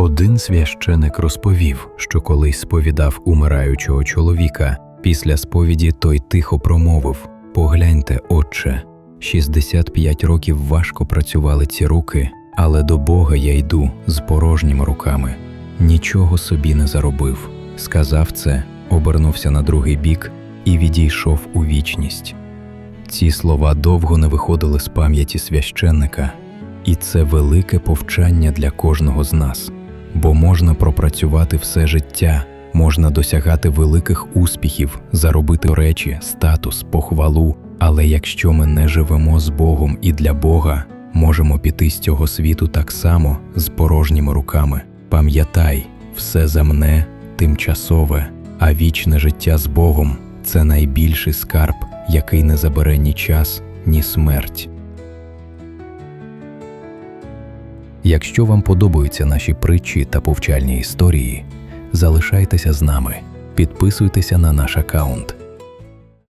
Один священик розповів, що колись сповідав умираючого чоловіка. Після сповіді той тихо промовив: Погляньте, отче, 65 років важко працювали ці руки, але до Бога я йду з порожніми руками. Нічого собі не заробив. Сказав це, обернувся на другий бік і відійшов у вічність. Ці слова довго не виходили з пам'яті священника, і це велике повчання для кожного з нас, бо можна пропрацювати все життя, можна досягати великих успіхів, заробити речі, статус, похвалу. Але якщо ми не живемо з Богом і для Бога, можемо піти з цього світу так само з порожніми руками. Пам'ятай, все земне тимчасове, а вічне життя з Богом це найбільший скарб, який не забере ні час, ні смерть. Якщо вам подобаються наші притчі та повчальні історії, залишайтеся з нами, підписуйтеся на наш аккаунт